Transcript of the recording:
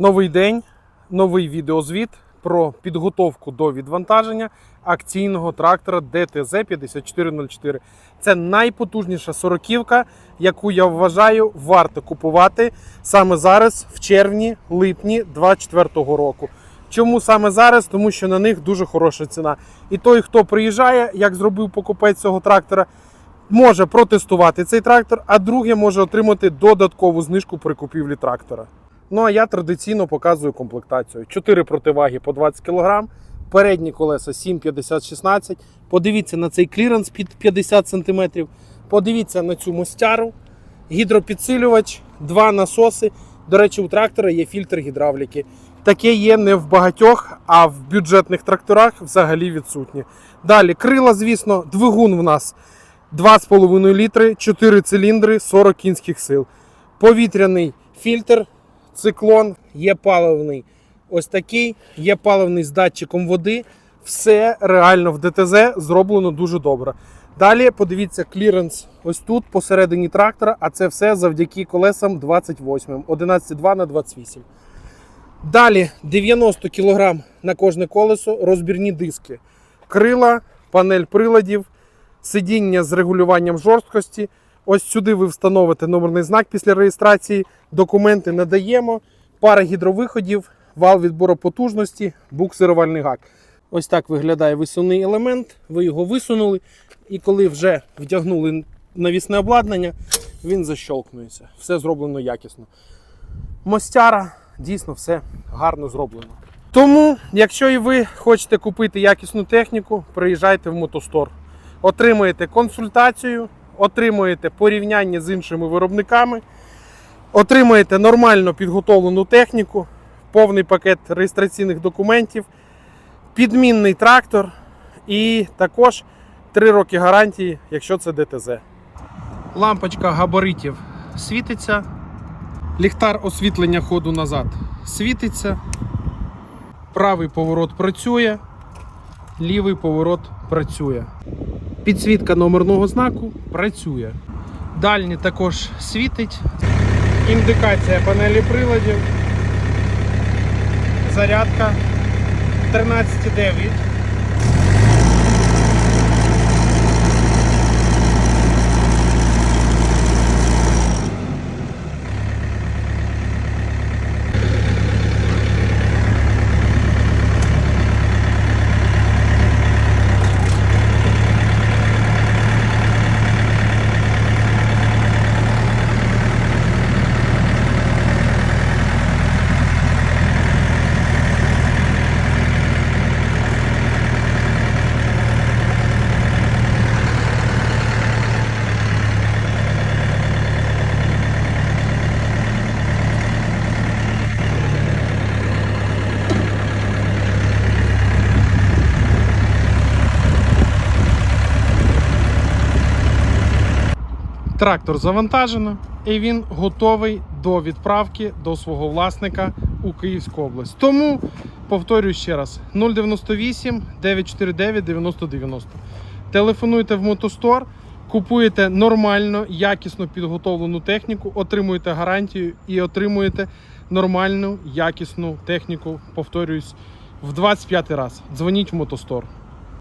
Новий день, новий відеозвіт про підготовку до відвантаження акційного трактора DTZ 5404. Це найпотужніша сороківка, яку я вважаю варто купувати саме зараз, в червні-липні 2024 року. Чому саме зараз? Тому що на них дуже хороша ціна. І той, хто приїжджає, як зробив покупець цього трактора, може протестувати цей трактор, а друге може отримати додаткову знижку при купівлі трактора. Ну а я традиційно показую комплектацію. 4 противаги по 20 кг, передні колеса 7,50-16. Подивіться на цей кліренс під 50 см. Подивіться на цю мостяру, гідропідсилювач, два насоси. До речі, у трактора є фільтр гідравліки. Таке є не в багатьох, а в бюджетних тракторах взагалі відсутнє. Далі крила, звісно, двигун в нас 2,5 літри, 4 циліндри, 40 кінських сил. Повітряний фільтр, циклон, є паливний ось такий, є паливний з датчиком води. Все реально в ДТЗ зроблено дуже добре. Далі подивіться кліренс ось тут посередині трактора, а це все завдяки колесам 28, 11,2 на 28. Далі 90 кг на кожне колесо, розбірні диски, крила, панель приладів, сидіння з регулюванням жорсткості. Ось сюди ви встановите номерний знак після реєстрації. Документи надаємо, пара гідровиходів, вал відбору потужності, буксирувальний гак. Ось так виглядає висувний елемент. Ви його висунули, і коли вже вдягнули навісне обладнання, він защолкнується. Все зроблено якісно. Мостяра дійсно все гарно зроблено. Тому, якщо і ви хочете купити якісну техніку, приїжджайте в мотостор. Отримуєте консультацію, отримуєте порівняння з іншими виробниками, отримуєте нормально підготовлену техніку, повний пакет реєстраційних документів, підмінний трактор і також 3 роки гарантії, якщо це ДТЗ. Лампочка габаритів світиться. Ліхтар освітлення ходу назад світиться. Правий поворот працює, лівий поворот працює. Підсвітка номерного знаку працює. Дальній також світить. Індикація панелі приладів. Зарядка 13,9. Трактор завантажено і він готовий до відправки до свого власника у Київську область. Тому повторюю ще раз: 098 949 9090. Телефонуйте в мотостор, купуєте нормально, якісно підготовлену техніку, отримуєте гарантію і отримуєте нормальну, якісну техніку. Повторююсь, в 25 раз. Дзвоніть в мотостор.